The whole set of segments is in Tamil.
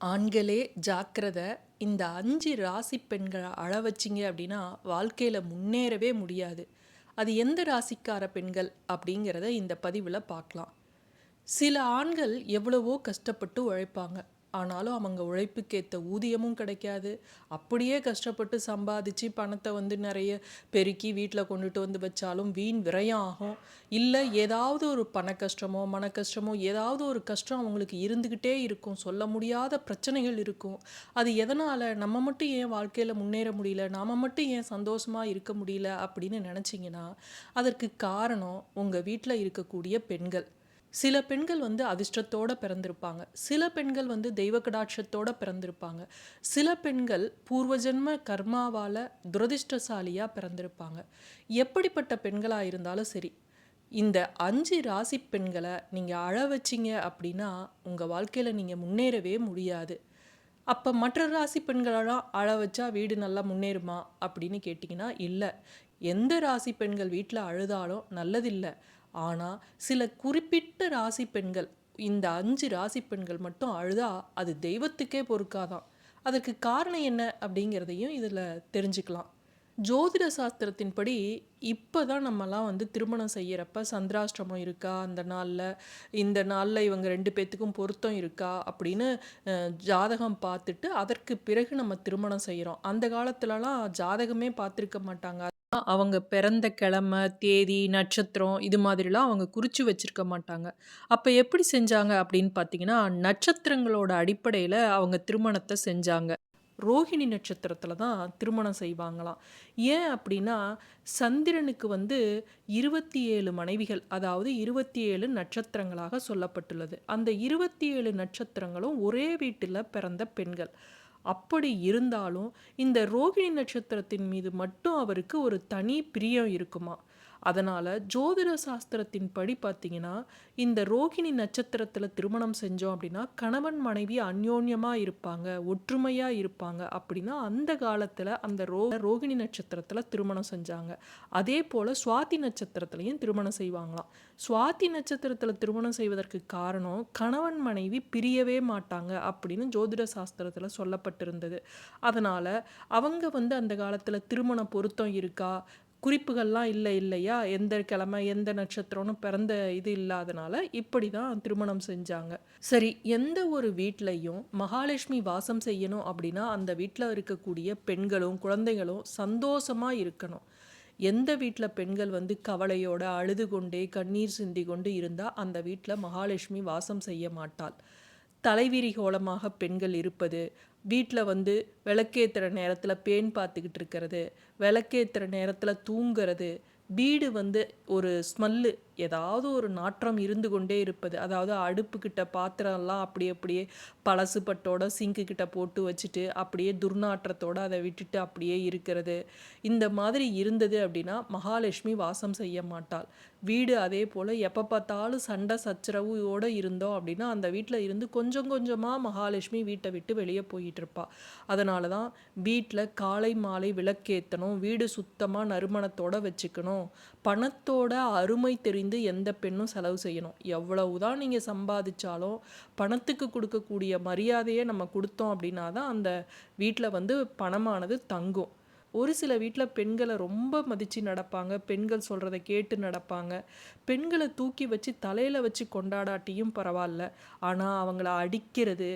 ஆண்களே ஜாக்கிரதை இந்த அஞ்சு ராசி பெண்களை அழ வச்சிங்க அப்படின்னா வாழ்க்கையில் முன்னேறவே முடியாது. அது எந்த ராசிக்கார பெண்கள் அப்படிங்கிறத இந்த பதிவில் பார்க்கலாம். சில ஆண்கள் எவ்வளவோ கஷ்டப்பட்டு உழைப்பாங்க. ஆனாலும் அவங்க உழைப்புக்கேற்ற ஊதியமும் கிடைக்காது. அப்படியே கஷ்டப்பட்டு சம்பாதிச்சு பணத்தை வந்து நிறைய பெருக்கி வீட்டில் கொண்டுட்டு வந்து வச்சாலும் வீண் விரயம் ஆகும் இல்லை ஏதாவது ஒரு பண கஷ்டமோ மன கஷ்டமோ ஏதாவது ஒரு கஷ்டம் அவங்களுக்கு இருந்துக்கிட்டே இருக்கும். சொல்ல முடியாத பிரச்சனைகள் இருக்கும். அது எதனால்? நம்ம மட்டும் ஏன் வாழ்க்கையில் முன்னேற முடியல? நாம் மட்டும் ஏன் சந்தோஷமாக இருக்க முடியல? அப்படின்னு நினச்சிங்கன்னா அதற்கு காரணம் உங்கள் வீட்டில் இருக்கக்கூடிய பெண்கள். சில பெண்கள் வந்து அதிர்ஷ்டத்தோட பிறந்திருப்பாங்க. சில பெண்கள் வந்து தெய்வ கடாட்சத்தோட பிறந்திருப்பாங்க. சில பெண்கள் பூர்வஜன்ம கர்மாவால் துரதிர்ஷ்டசாலியாக பிறந்திருப்பாங்க. எப்படிப்பட்ட பெண்களாக இருந்தாலும் சரி இந்த அஞ்சு ராசி பெண்களை நீங்கள் அழ வச்சிங்க அப்படின்னா உங்கள் வாழ்க்கையில் நீங்கள் முன்னேறவே முடியாது. அப்போ மற்ற ராசி பெண்களெல்லாம் அழ வச்சா வீடு நல்லா முன்னேறுமா அப்படின்னு கேட்டிங்கன்னா இல்லை. எந்த ராசி பெண்கள் வீட்டில் அழுதாலும் நல்லதில்லை. ஆனால் சில குறிப்பிட்ட ராசி பெண்கள் இந்த அஞ்சு ராசி பெண்கள் மட்டும் அழுதா அது தெய்வத்துக்கே பொறுக்காதான். அதற்கு காரணம் என்ன அப்படிங்கிறதையும் இதில் தெரிஞ்சுக்கலாம். ஜோதிட சாஸ்திரத்தின்படி இப்போ தான் நம்மலாம் வந்து திருமணம் செய்கிறப்ப சந்திராஷ்டிரமம் இருக்கா? அந்த நாளில் இந்த நாளில் இவங்க ரெண்டு பேர்த்துக்கும் பொருத்தம் இருக்கா? அப்படின்னு ஜாதகம் பார்த்துட்டு அதற்கு பிறகு நம்ம திருமணம் செய்கிறோம் அந்த காலத்துலலாம் ஜாதகமே பார்த்துருக்க மாட்டாங்க. அவங்க பிறந்த கிழமை தேதி நட்சத்திரம் இது மாதிரிலாம் அவங்க குறித்து வச்சுருக்க மாட்டாங்க. அப்போ எப்படி செஞ்சாங்க அப்படின்னு பார்த்தீங்கன்னா நட்சத்திரங்களோட அடிப்படையில் அவங்க திருமணத்தை செஞ்சாங்க. ரோஹிணி நட்சத்திரத்தில் தான் திருமணம் செய்வாங்களாம். ஏன் அப்படின்னா சந்திரனுக்கு வந்து இருபத்தி ஏழு மனைவிகள் அதாவது இருபத்தி ஏழு நட்சத்திரங்களாக சொல்லப்பட்டுள்ளது. அந்த இருபத்தி ஏழு நட்சத்திரங்களும் ஒரே வீட்டில் பிறந்த பெண்கள். அப்படி இருந்தாலும் இந்த ரோகிணி நட்சத்திரத்தின் மீது மட்டும் அவருக்கு ஒரு தனி பிரியம் இருக்குமா அதனால் ஜோதிட சாஸ்திரத்தின் படி பார்த்தீங்கன்னா இந்த ரோகிணி நட்சத்திரத்தில் திருமணம் செஞ்சோம் அப்படின்னா கணவன் மனைவி அந்யோன்யமாக இருப்பாங்க ஒற்றுமையாக இருப்பாங்க அப்படின்னா அந்த காலத்தில் அந்த ரோ ரோகிணி நட்சத்திரத்தில் திருமணம் செஞ்சாங்க. அதே போல் சுவாதி நட்சத்திரத்துலையும் திருமணம் செய்வாங்களாம். சுவாதி நட்சத்திரத்தில் திருமணம் செய்வதற்கு காரணம் கணவன் மனைவி பிரியவே மாட்டாங்க அப்படின்னு ஜோதிட சாஸ்திரத்தில் சொல்லப்பட்டிருந்தது. அதனால் அவங்க வந்து அந்த காலத்தில் திருமண பொருத்தம் இருக்கா? குறிப்புகள்லாம் இல்லை இல்லையா? எந்த கிழமை எந்த நட்சத்திரம்னு பிறந்த இது இல்லாதனால இப்படி தான் திருமணம் செஞ்சாங்க. சரி எந்த ஒரு வீட்லையும் மகாலட்சுமி வாசம் செய்யணும் அப்படின்னா அந்த வீட்டில் இருக்கக்கூடிய பெண்களும் குழந்தைகளும் சந்தோஷமாக இருக்கணும். எந்த வீட்டில் பெண்கள் வந்து கவலையோட அழுது கொண்டே கண்ணீர் சிந்தி கொண்டு இருந்தால் அந்த வீட்டில் மகாலட்சுமி வாசம் செய்ய மாட்டாள். தலைவிரி கோலமாக பெண்கள் இருப்பது வீட்டில் வந்து விளக்கேற்றுற நேரத்தில் பேன் பார்த்துக்கிட்டு இருக்கிறது விளக்கேற்றுற நேரத்தில் தூங்குறது வீடு வந்து ஒரு ஸ்மெல்லு ஏதாவது ஒரு நாற்றம் இருந்து கொண்டே இருப்பது. அதாவது அடுப்புக்கிட்ட பாத்திரம்லாம் அப்படி அப்படியே பழசுப்பட்டோட சிங்கு கிட்ட போட்டு வச்சுட்டு அப்படியே துர்நாற்றத்தோடு அதை விட்டுட்டு அப்படியே இருக்கிறது. இந்த மாதிரி இருந்தது அப்படின்னா மகாலட்சுமி வாசம் செய்ய மாட்டாள். வீடு அதே போல் எப்போ பார்த்தாலும் சண்டை சச்சரவோடு இருந்தோம் அப்படின்னா அந்த வீட்டில் இருந்து கொஞ்சம் கொஞ்சமாக மகாலட்சுமி வீட்டை விட்டு வெளியே போயிட்டு இருப்பா. அதனால தான் வீட்டில் காலை மாலை விளக்கேற்றணும் வீடு சுத்தமாக நறுமணத்தோடு வச்சுக்கணும். பணத்தோட அருமை தெரிந்து வந்து எந்த பெண்ணும் செலவு செய்யணும். எவ்வளவு தான் நீங்கள் சம்பாதிச்சாலும் பணத்துக்கு கொடுக்கக்கூடிய மரியாதையை நம்ம கொடுத்தோம் அப்படின்னா தான் அந்த வீட்டில் வந்து பணமானது தங்கும். ஒரு சில வீட்டில் பெண்களை ரொம்ப மதித்து நடப்பாங்க. பெண்கள் சொல்கிறத கேட்டு நடப்பாங்க. பெண்களை தூக்கி வச்சு தலையில் வச்சு கொண்டாடாட்டியும் பரவாயில்ல. ஆனால் அவங்கள அடிக்கிறது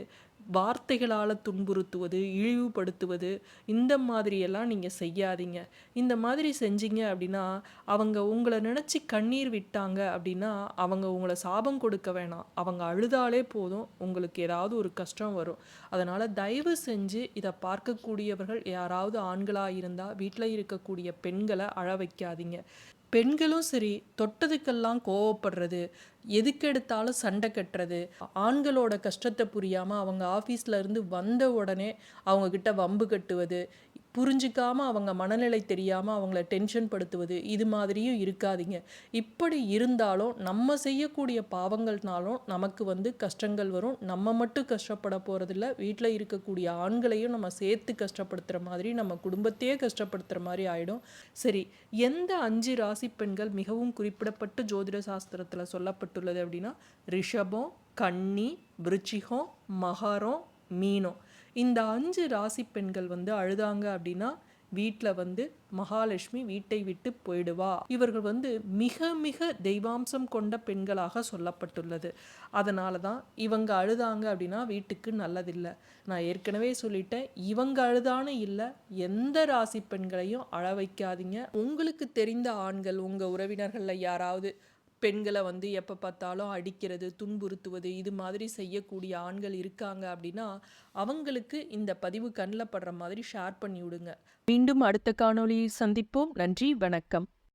வார்த்தைகளால் துன்புறுத்துவது இழிவுபடுத்துவது இந்த மாதிரியெல்லாம் நீங்கள் செய்யாதீங்க. இந்த மாதிரி செஞ்சீங்க அப்படின்னா அவங்க உங்களை நினச்சி கண்ணீர் விட்டாங்க அப்படின்னா அவங்க உங்களை சாபம் கொடுக்க வேணாம். அவங்க அழுதாலே போதும். உங்களுக்கு ஏதாவது ஒரு கஷ்டம் வரும். அதனால் தயவு செஞ்சு இதை பார்க்கக்கூடியவர்கள் யாராவது ஆண்களாக இருந்தால் வீட்டில் இருக்கக்கூடிய பெண்களை அழ வைக்காதீங்க. பெண்களும் சரி தொட்டதுக்கெல்லாம் கோவப்படுறது எதுக்கெடுத்தாலும் சண்டை கட்டுறது ஆண்களோட கஷ்டத்தை புரியாமல் அவங்க ஆஃபீஸில் இருந்து வந்த உடனே அவங்கக்கிட்ட வம்பு கட்டுவது புரிஞ்சிக்காமல் அவங்க மனநிலை தெரியாமல் அவங்கள டென்ஷன் படுத்துவது இது மாதிரியும் இருக்காதீங்க. இப்படி இருந்தாலும் நம்ம செய்யக்கூடிய பாவங்கள்னாலும் நமக்கு வந்து கஷ்டங்கள் வரும். நம்ம மட்டும் கஷ்டப்பட போகிறதில்ல வீட்டில் இருக்கக்கூடிய ஆண்களையும் நம்ம சேர்த்து கஷ்டப்படுத்துகிற மாதிரி நம்ம குடும்பத்தையே கஷ்டப்படுத்துகிற மாதிரி ஆகிடும் சரி எந்த அஞ்சு ராசி பெண்கள் மிகவும் குறிப்பிடப்பட்டு ஜோதிட சாஸ்திரத்தில் சொல்லப்பட்டுள்ளது அப்படின்னா ரிஷபம் கன்னி விருச்சிகம் மகரம் மீனம். இந்த அஞ்சு ராசி பெண்கள் வந்து அழுதாங்க அப்படின்னா வீட்டில் வந்து மகாலட்சுமி வீட்டை விட்டு போயிடுவா. இவர்கள் வந்து மிக மிக தெய்வாம்சம் கொண்ட பெண்களாக சொல்லப்பட்டுள்ளது. அதனால தான் இவங்க அழுதாங்க அப்படின்னா வீட்டுக்கு நல்லதில்லை. நான் ஏற்கனவே சொல்லிட்டேன் இவங்க அழுதான்னு இல்லை எந்த ராசி பெண்களையும் அழ வைக்காதீங்க. உங்களுக்கு தெரிந்த ஆண்கள் உங்கள் உறவினர்களில் யாராவது பெண்களை வந்து எப்போ பார்த்தாலும் அடிக்கிறது துன்புறுத்துவது இது மாதிரி செய்யக்கூடிய ஆண்கள் இருக்காங்க அப்படின்னா அவங்களுக்கு இந்த பதிவு கண்ணில் படுற மாதிரி ஷேர் பண்ணி விடுங்க மீண்டும் அடுத்த காணொளியில் சந்திப்போம். நன்றி வணக்கம்.